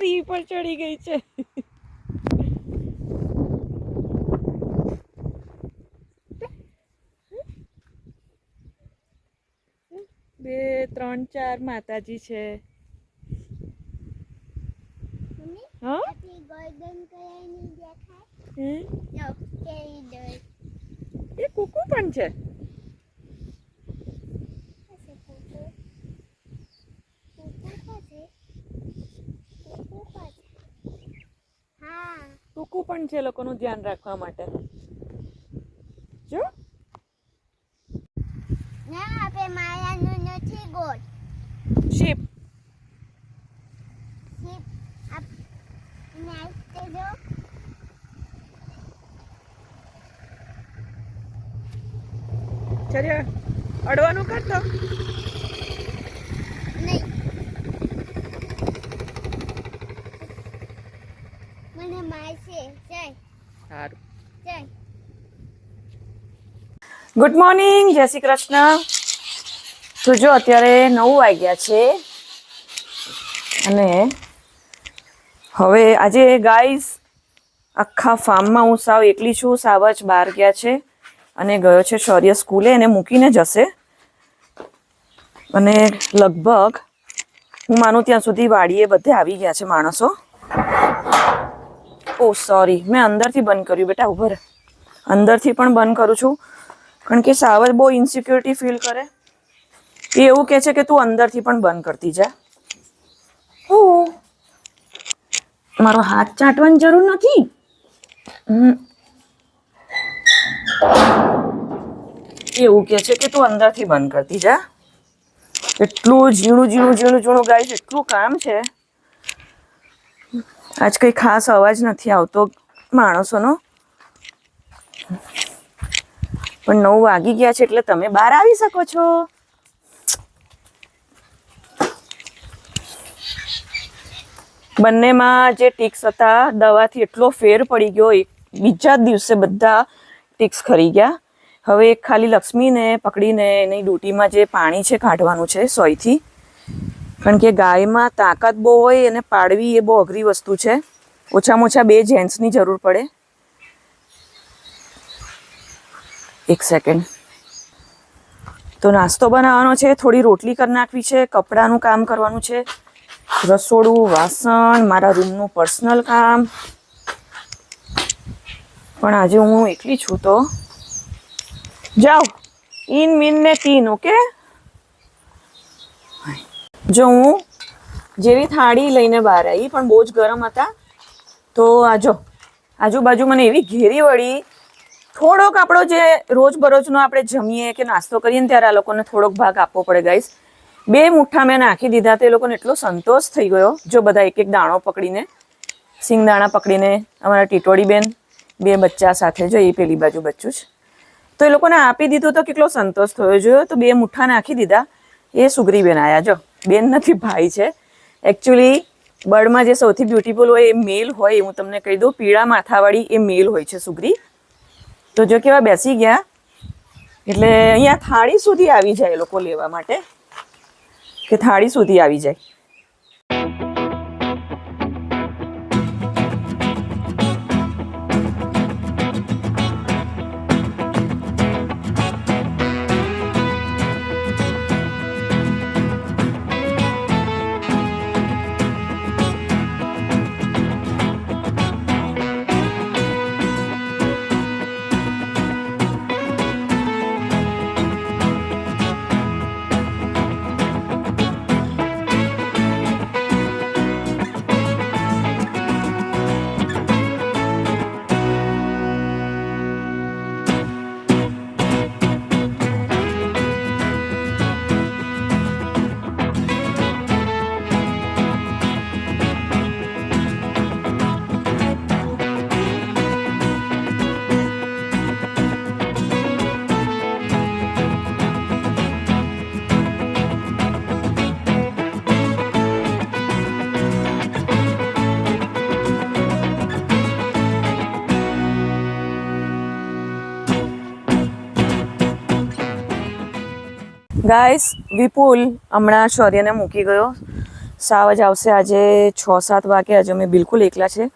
Tree પર ચડી ગઈ છે. બે ત્રણ ચાર માતાજી છે. એ કુકુ પણ છે પાસે કુકુ કુકુ પાસે કુકુ પાસે હા કુકુ પણ છે લોકોનું ધ્યાન રાખવા માટે. જો. ના આપણે માયાનું નથી ગોળ. શીપ. શીપ આપ નાઈટ જો ચર્યા અડવાનું કરતો નહીં મને મારશે જય સારું. ગુડ મોર્નિંગ જય શ્રી કૃષ્ણ. તો જો અત્યારે નવ વાગ્યા છે. અને હવે આજે ગાઈઝ આખા ફાર્મમાં હું સાવ એકલી છું સાવ જ બહાર ગયા છે. અને ગયો છે શૌર્ય સ્કૂલે એને મૂકીને જશે. અને લગભગ હું માનું ત્યાં સુધી વાડીએ બધે આવી ગયા છે માણસો. ઓ સોરી મેં અંદરથી બંધ કર્યું બેટા ઉભર અંદરથી પણ બંધ કરું છું. કારણ કે સાવર બહુ ઇન્સિક્યોરિટી ફીલ કરે. એ એવું કહે છે કે તું અંદરથી પણ બંધ કરતી જા. મારો હાથ ચાટવાની જરૂર નથી. એવું કહે છે કે તું અંદરથી બંધ કરતી જા. એટલું ઝીણું ઝીણું ઝીણું ઝીણું ગાય છે એટલું કામ છે. આજ કંઈ ખાસ અવાજ નથી આવતો માણસોનો. પણ નવ વાગી ગયા છે એટલે તમે બહાર આવી શકો છો. બંનેમાં જે ટિક્સ હતા, દવાથી એટલો ફેર પડી ગયો, એક બીજા જ દિવસે બધા ટિક્સ ખરી ગયા. હવે એક ખાલી લક્ષ્મીને પકડીને એની ડ્યુટીમાં જે પાણી છે કાઢવાનું છે સોયથી કારણ કે ગાયમાં તાકાત બહુ હોય અને પાડવી એ બહુ અઘરી વસ્તુ છે. ઓછામાં ઓછા બે જેન્ટ્સની જરૂર પડે. એક સેકન્ડ. તો નાસ્તો બનાવવાનો છે, થોડી રોટલી કરી નાખવી છે, કપડાનું કામ કરવાનું છે, રસોડું, વાસણ, મારા રૂમનું પર્સનલ કામ. પણ આજે હું એકલી છું તો. જાઓ. ઇન, મીન ને તીન ઓકે? જો હું જેવી થાળી લઈને બહાર આવી, પણ બહુ જ ગરમ હતા, તો આજો આજુબાજુ મને એવી ઘેરી વળી, થોડોક આપણો જે રોજબરોજનો આપણે જમીએ કે નાસ્તો કરીએ ને ત્યારે આ લોકોને થોડોક ભાગ આપવો પડે ગાઈસ બે મુઠ્ઠા મેં નાખી દીધા, તો લોકોને એટલો સંતોષ થઈ ગયો, જો બધા એક એક દાણો પકડીને, સિંગદાણા પકડીને, અમારા ટીટોડી બેન, બે બચ્ચા સાથે જો એ પેલી બાજુ બચ્ચું છે. તો એ લોકોને આપી દીધું તો કેટલો સંતોષ થયો, જોયો તો બે મુઠ્ઠા નાખી દીધા, એ સુગરીબેન આવ્યા જો. બેન નથી ભાઈ છે. એકચ્યુઅલી બર્ડમાં જે સૌથી બ્યુટીફુલ હોય એ મેલ હોય હું તમને કહી દઉં. પીળા માથાવાળી એ મેલ હોય છે સુગરી. તો જો કેવા બેસી ગયા. એટલે અહીંયા થાળી સુધી આવી જાય એ લોકો લેવા માટે. કે થાળી સુધી આવી જાય. ગાઈસ, વિપુલ હમણાં શૌર્યને મૂકી ગયો. સાવ જ આવશે. આજે છ, સાત વાગે આજે અમે બિલકુલ એકલા છે.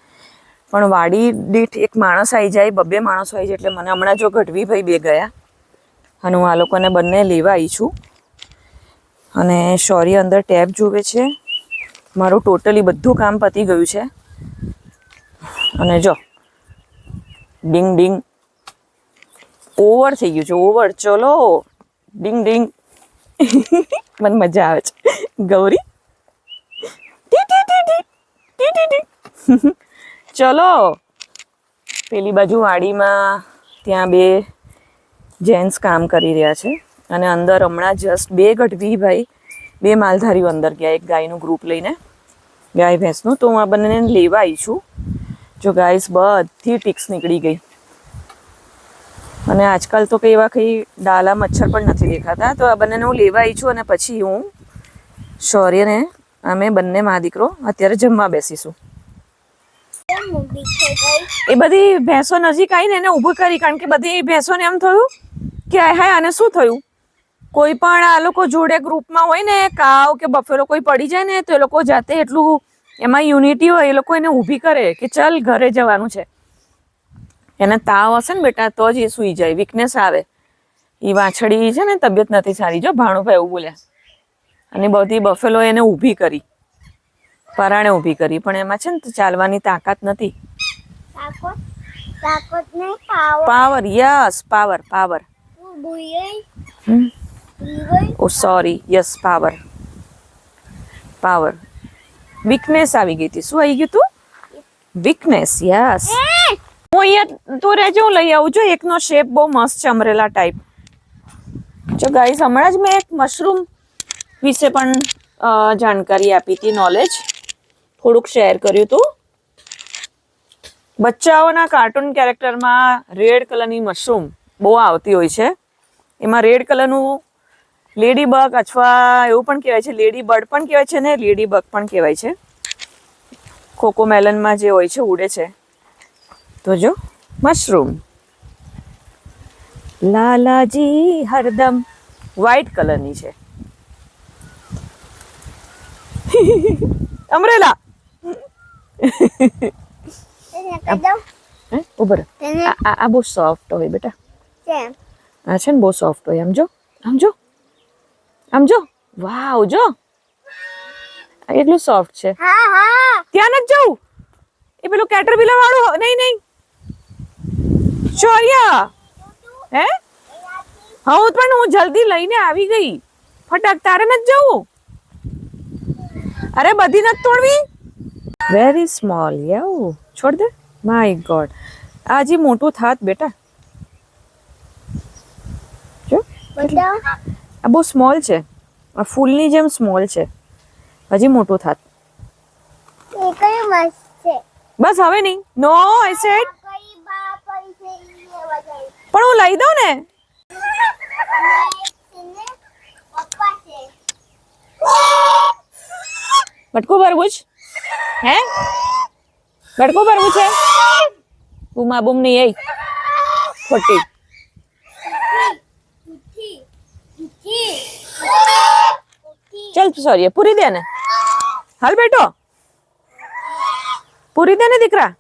પણ વાડી દીઠ એક માણસ આવી જાય, બબ્બે માણસો આવી જાય એટલે મને હમણાં જો ગઢવી ભાઈ બે ગયા. અને હું આ લોકોને બંને લેવા આવી છું. અને શૌર્ય અંદર ટેબ જોવે છે. મારું ટોટલી બધું કામ પતી ગયું છે. અને જો, ડિંગ ડિંગ. ઓવર થઈ ગયું છે. ઓવર ચલો. ડિંગ ડિંગ મને મજા આવે છે. ગૌરી. ચલો, પેલી બાજુ વાડીમાં ત્યાં બે જેન્ટ્સ કામ કરી રહ્યા છે અને અંદર હમણાં જસ્ટ બે ગઢવી ભાઈ, બે માલધારીઓ અંદર ગયા, એક ગાયનું ગ્રુપ લઈને, ગાય, ભેંસનું. તો હું આ બંનેને લેવા આવી છું. જો ગાયસ બધી ટીક્સ નીકળી ગઈ. અને આજકાલ તો કંઈ એવા કંઈ ડાલા, મચ્છર પણ નથી દેખાતા. તો આ બંનેને હું લેવા આવી છું અને પછી હું શૌર્યને અમે બંને મા દીકરો અત્યારે જમવા બેસીશું. એ બધી ભેંસો નજીક આવીને એને ઊભું કરી, કારણ કે બધી ભેંસોને એમ થયું કે હાય, આને શું થયું? કોઈ પણ આ લોકો જોડે ગ્રુપમાં હોય ને, કાવ કે બફેલો કોઈ પડી જાય ને, તો એ લોકો જાતે એટલું એમાં યુનિટી હોય, એ લોકો એને ઊભી કરે કે ચાલ ઘરે જવાનું છે. એને તાવ હશે ને બેટા તો જ એ સૂઈ જાય વીકનેસ આવે. એ વાછડી છે ને તબિયત નથી સારી. જો ભાણુભાઈ એવું બોલ્યા અને બધી બફેલો એને ઊભી કરી. પરાણે ઊભી કરી. પણ એમાં છે ને ચાલવાની તાકાત નથી. Power yes power power oh sorry yes power power weakness આવી ગઈ હતી. શું આવી ગયું તું? વીકનેસ યસ અહીંયા તું રેજો લઈ આવું છું એકનો શેપ બહુ મસ્ત છે અમરેલા ટાઈપ જો ગાઈસ હમણાં જ મેં એક મશરૂમ વિશે પણ જાણકારી આપી હતી નોલેજ થોડુંક શેર કર્યું હતું. બચ્ચાઓના કાર્ટૂન કેરેક્ટરમાં રેડ કલરની મશરૂમ બહુ આવતી હોય છે. એમાં રેડ કલરનું લેડી બગ અથવા એવું પણ કહેવાય છે લેડી બર્ડ પણ કહેવાય છે ને લેડી બગ પણ કહેવાય છે. કોકો મેલનમાં જે હોય છે, ઉડે છે. તો જો મશરૂમ લાલાજી હરદમ વ્હાઈટ કલરની છે. અમરેલા. ઉભર આ બહુ સોફ્ટ હોય બેટા. આ છે ને બહુ સોફ્ટ હોય આમ જો આમ જો આમ જો. વાવ જો. આ કેટલું સોફ્ટ છે. હા હા. ત્યાં નથી જવું એ પેલું કેટરપિલર વાળું નહીં નહીં. શૌર્ય હે? હા પણ હું જલ્દી લઈને આવી ગઈ. ફટાક તારે નથી જવું? અરે બધી નથી તોડવી? વેરી સ્મોલ યાવ છોડ દે. માય ગોડ આજે મોટું થાત બેટા. જો. આ બહુ સ્મોલ છે. આ ફૂલની જેમ સ્મોલ છે. હજી મોટું થાત. બસ હવે નહીં. નો આઈ સેડ પણ હું લઈ દઉં ને? બટકું ભરવું જ. હે? બટકું ભરવું છે? બુમા બુમ નહીં આઈ ખોટી. ચલ સોરી પૂરી દે ને. હાલ બેટો પૂરી દે ને દીકરા.